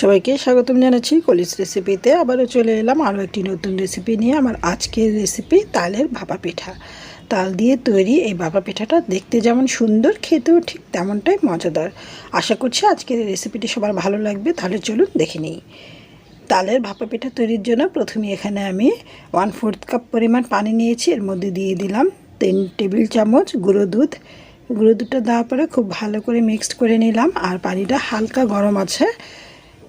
সবাইকে স্বাগতম জানাচ্ছি কলিস রেসিপিতে। আবারও চলে এলাম আরও একটি নতুন রেসিপি নিয়ে আমার আজকের রেসিপি, তালের ভাপা পিঠা। তাল দিয়ে তৈরি এই ভাপা পিঠাটা দেখতে যেমন সুন্দর, খেতেও ঠিক তেমনটাই মজাদার। আশা করছি আজকের রেসিপিটি সবার ভালো লাগবে, তাহলে চলুন দেখে নিই। তালের ভাপা পিঠা তৈরির জন্য প্রথমে এখানে আমি ওয়ান ফোর্থ কাপ পরিমাণ পানি নিয়েছি, এর মধ্যে দিয়ে দিলাম তিন টেবিল চামচ গুঁড়ো দুধ। গুঁড়ো দুধটা দেওয়ার পরে খুব ভালো করে মিক্সড করে নিলাম, আর পানিটা হালকা গরম আছে।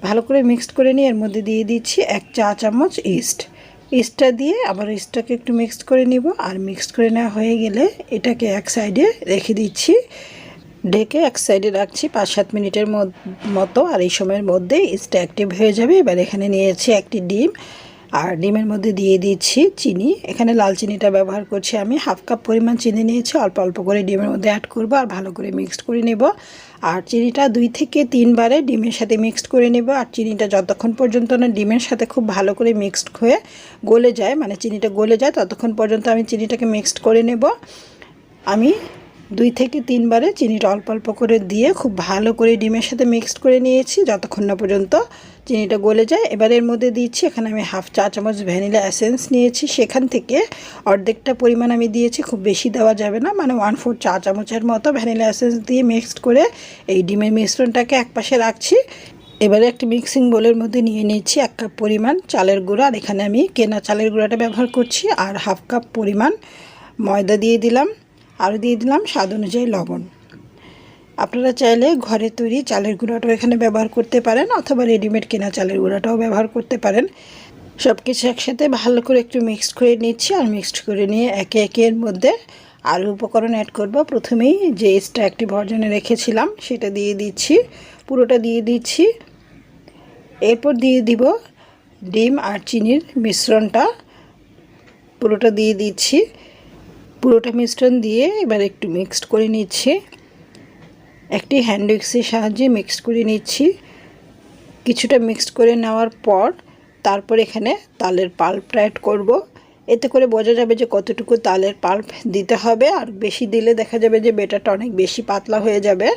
ভালো করে মিক্সড করে নিয়ে এর মধ্যে দিয়ে দিচ্ছি এক চা চামচ ইস্ট ইস্টটা দিয়ে আবার ইস্টটাকে একটু মিক্সড করে নিব আর মিক্সড করে নেওয়া হয়ে গেলে এটাকে এক সাইডে রেখে দিচ্ছি। ডেকে এক সাইডে রাখছি পাঁচ সাত মিনিটের মতো আর এই সময়ের মধ্যে ইস্টটা অ্যাক্টিভ হয়ে যাবে। এবার এখানে নিয়েছি একটি ডিম। আর ডিমের মধ্যে দিয়ে দিচ্ছি চিনি। এখানে লাল চিনিটা ব্যবহার করছি আমি। হাফ কাপ পরিমাণ চিনি নিয়েছি। অল্প অল্প করে ডিমের মধ্যে অ্যাড করব আর ভালো করে মিক্সড করে নেব। আর চিনিটা দুই থেকে তিনবারে ডিমের সাথে মিক্সড করে নেব। আর চিনিটা যতক্ষণ পর্যন্ত না ডিমের সাথে খুব ভালো করে মিক্সড হয়ে গলে যায় মানে চিনিটা গলে যায়, ততক্ষণ পর্যন্ত আমি চিনিটাকে মিক্সড করে নেব। আমি দুই থেকে তিনবারে চিনিটা অল্প অল্প করে দিয়ে খুব ভালো করে ডিমের সাথে মিক্সড করে নিয়েছি। যতক্ষণ না পর্যন্ত চিনিটা গলে যায়, এবার এর মধ্যে দিচ্ছি, এখানে আমি হাফ চা চামচ ভ্যানিলা এসেন্স নিয়েছি। সেখান থেকে অর্ধেকটা পরিমাণ আমি দিয়েছি, খুব বেশি দেওয়া যাবে না মানে ওয়ান ফোর চা চামচের মতো ভ্যানিলা এসেন্স দিয়ে মিক্সড করে এই ডিমের মিশ্রণটাকে একপাশে রাখছি। এবারে একটি মিক্সিং বোলের মধ্যে নিয়ে নিয়েছি এক কাপ পরিমাণ চালের গুঁড়া। আর এখানে আমি কেনা চালের গুঁড়াটা ব্যবহার করছি, আর হাফ কাপ পরিমাণ ময়দা দিয়ে দিলাম। আরও দিয়ে দিলাম, স্বাদ অনুযায়ী লবণ। আপনারা চাইলে ঘরে তৈরি চালের গুঁড়াটাও এখানে ব্যবহার করতে পারেন, অথবা রেডিমেড কেনা চালের গুঁড়াটাও ব্যবহার করতে পারেন। সব কিছু একসাথে ভালো করে একটু মিক্সড করে নিচ্ছি আর মিক্সড করে নিয়ে একে একে এর মধ্যে আরও উপকরণ অ্যাড করব। প্রথমেই যে এসটা একটি ভর্জনে রেখেছিলাম, সেটা দিয়ে দিচ্ছি, পুরোটা দিয়ে দিচ্ছি। এরপর দিয়ে দিব ডিম আর চিনির মিশ্রণটা, পুরোটা দিয়ে দিচ্ছি। পুরোটা মিশ্রণ দিয়ে এবার একটু মিক্সড করে নিচ্ছি। একটি হ্যান্ড উইক্সের সাহায্যে মিক্সড করে নিচ্ছি। কিছুটা মিক্সড করে নেওয়ার পর তারপর এখানে তালের পাল্পটা অ্যাড করব। এতে করে বোঝা যাবে যে কতটুকু তালের পাল্প দিতে হবে আর বেশি দিলে দেখা যাবে যে বেটারটা অনেক বেশি পাতলা হয়ে যাবে।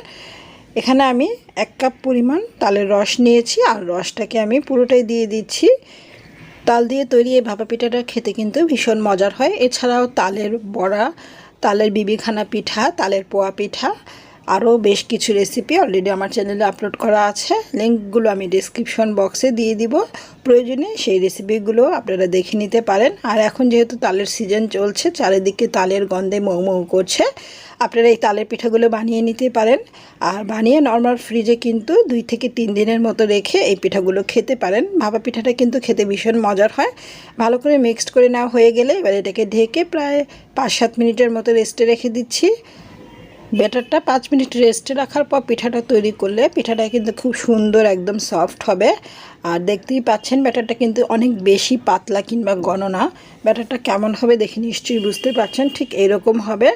এখানে আমি এক কাপ পরিমাণ তালের রস নিয়েছি আর রসটাকে আমি পুরোটাই দিয়ে দিচ্ছি। তাল দিয়ে তৈরি এই ভাপা পিঠাটা খেতে কিন্তু ভীষণ মজার হয়। এছাড়াও তালের বড়া, তালের বিবিখানা পিঠা, তালের পোয়া পিঠা আরও বেশ কিছু রেসিপি অলরেডি আমার চ্যানেলে আপলোড করা আছে। লিঙ্কগুলো আমি ডিসক্রিপশন বক্সে দিয়ে দিব। প্রয়োজনে সেই রেসিপিগুলো আপনারা দেখে নিতে পারেন। আর এখন যেহেতু তালের সিজন চলছে, চারিদিকে তালের গন্ধে মৌ মৌ করছে, আপনারা এই তালের পিঠাগুলো বানিয়ে নিতে পারেন। আর বানিয়ে নর্মাল ফ্রিজে কিন্তু দুই থেকে তিন দিনের মতো রেখে এই পিঠাগুলো খেতে পারেন। ভাপা পিঠাটা কিন্তু খেতে ভীষণ মজার হয়। ভালো করে মিক্সড করে নেওয়া হয়ে গেলে এবার এটাকে ঢেকে প্রায় পাঁচ সাত মিনিটের মতো রেস্টে রেখে দিচ্ছি। ব্যাটারটা পাঁচ মিনিট রেস্টে রাখার পর পিঠাটা তৈরি করলে পিঠাটা কিন্তু খুব সুন্দর একদম সফট হবে। আর দেখতেই পাচ্ছেন ব্যাটারটা কিন্তু অনেক বেশি পাতলা কিংবা গণনা। ব্যাটারটা কেমন হবে দেখে নিশ্চয়ই বুঝতে পারছেন, ঠিক এরকম হবে।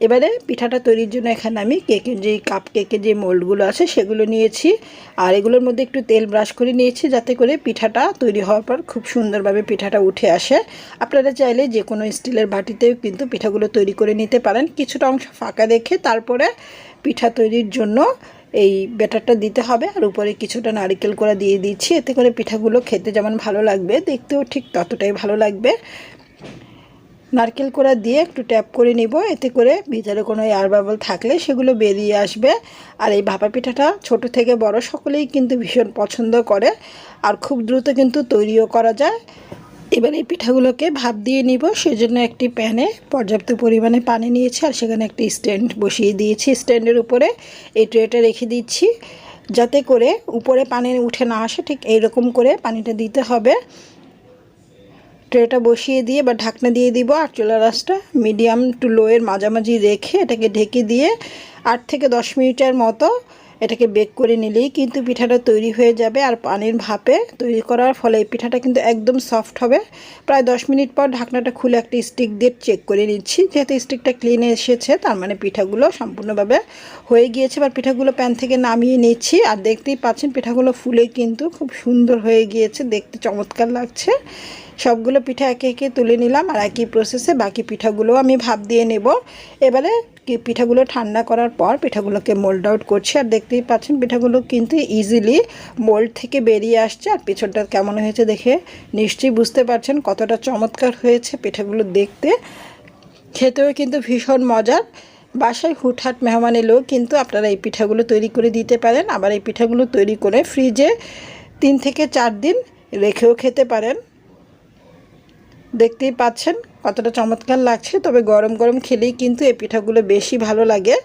এবারে পিঠাটা তৈরির জন্য এখানে আমি কেকের যে কাপ কেকের যে মোল্ডগুলো আছে সেগুলো নিয়েছি। আর এগুলোর মধ্যে একটু তেল ব্রাশ করে নিয়েছি যাতে করে পিঠাটা তৈরি হওয়ার পর খুব সুন্দরভাবে পিঠাটা উঠে আসে। আপনারা চাইলে যে কোনো স্টিলের বাটিতেও কিন্তু পিঠাগুলো তৈরি করে নিতে পারেন। কিছুটা অংশ ফাঁকা রেখে তারপরে পিঠা তৈরির জন্য এই ব্যাটারটা দিতে হবে। আর উপরে কিছুটা নারিকেল করে দিয়ে দিচ্ছি। এতে করে পিঠাগুলো খেতে যেমন ভালো লাগবে, দেখতেও ঠিক ততটাই ভালো লাগবে। নারকেল কোড়া দিয়ে একটু ট্যাপ করে নিব। এতে করে ভিতরে কোনো এয়ার বাবল থাকলে সেগুলো বেরিয়ে আসবে। আর এই ভাপা পিঠাটা ছোট থেকে বড় সকলেই কিন্তু ভীষণ পছন্দ করে। আর খুব দ্রুত কিন্তু তৈরিও করা যায়। এবার এই পিঠাগুলোকে ভাপ দিয়ে নিব। সেজন্য একটি প্যানে পর্যাপ্ত পরিমাণে পানি নিয়েছি আর সেখানে একটি স্ট্যান্ড বসিয়ে দিয়েছি। স্ট্যান্ডের উপরে এই ট্রেটা রেখে দিচ্ছি। যাতে করে উপরে পানি উঠে না আসে, ঠিক এইরকম করে পানিটা দিতে হবে। ট্রেটা বসিয়ে দিয়ে বা ঢাকনা দিয়ে দিব আর চুলা রাসটা মিডিয়াম টু লোয়ের মাঝামাঝি রেখে এটাকে ঢেকে দিয়ে আট থেকে দশ মিনিটের মতো এটাকে বেক করে নিলেই কিন্তু পিঠাটা তৈরি হয়ে যাবে আর পানির ভাপে তৈরি করার ফলে এই পিঠাটা কিন্তু একদম সফট হবে। প্রায় দশ মিনিট পর ঢাকনাটা খুলে একটা স্টিক দিয়ে চেক করে নিচ্ছি। যেহেতু স্টিকটা ক্লিনে এসেছে, তার মানে পিঠাগুলো সম্পূর্ণভাবে হয়ে গিয়েছে এবার পিঠাগুলো প্যান থেকে নামিয়ে নিচ্ছি। আর দেখতেই পাচ্ছেন, পিঠাগুলো ফুলে কিন্তু খুব সুন্দর হয়ে গিয়েছে, দেখতে চমৎকার লাগছে। সবগুলো পিঠা একে একে তুলে নিলাম আর একই প্রসেসে বাকি পিঠাগুলো আমি ভাপ দিয়ে নেব। এবারে পিঠাগুলো ঠান্ডা করার পর পিঠাগুলোকে মোল্ড আউট করছি। আর দেখতেই পাচ্ছেন পিঠাগুলো কিন্তু ইজিলি মোল্ড থেকে বেরিয়ে আসছে। আর পিছনটা কেমন হয়েছে দেখে নিশ্চয়ই বুঝতে পারছেন কতটা চমৎকার হয়েছে পিঠাগুলো দেখতে। খেতেও কিন্তু ভীষণ মজার। বাসায় হুটহাট মেহমান এলেও কিন্তু আপনারা এই পিঠাগুলো তৈরি করে দিতে পারেন। আবার এই পিঠাগুলো তৈরি করে ফ্রিজে তিন থেকে চার দিন রেখেও খেতে পারেন। দেখতেই পাচ্ছেন, কতটা চমৎকার লাগছে। তবে গরম গরম খেলেই কিন্তু এই পিঠাগুলো বেশি ভালো লাগে।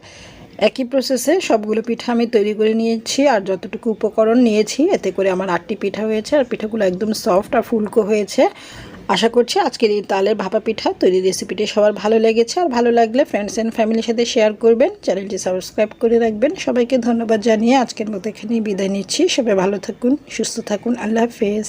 একই প্রসেসে সবগুলো পিঠা আমি তৈরি করে নিয়েছি আর যতটুকু উপকরণ নিয়েছি, এতে করে আমার আটটি পিঠা হয়েছে আর পিঠাগুলো একদম সফট আর ফুলকো হয়েছে। আশা করছি আজকের এই তালের ভাপা পিঠা তৈরি রেসিপিটি সবার ভালো লেগেছে। আর ভালো লাগলে ফ্রেন্ডস অ্যান্ড ফ্যামিলির সাথে শেয়ার করবেন। চ্যানেলটি সাবস্ক্রাইব করে রাখবেন। সবাইকে ধন্যবাদ জানিয়ে আজকের মতো এখানেই বিদায় নিচ্ছি। সবাই ভালো থাকুন, সুস্থ থাকুন। আল্লাহ হাফেজ।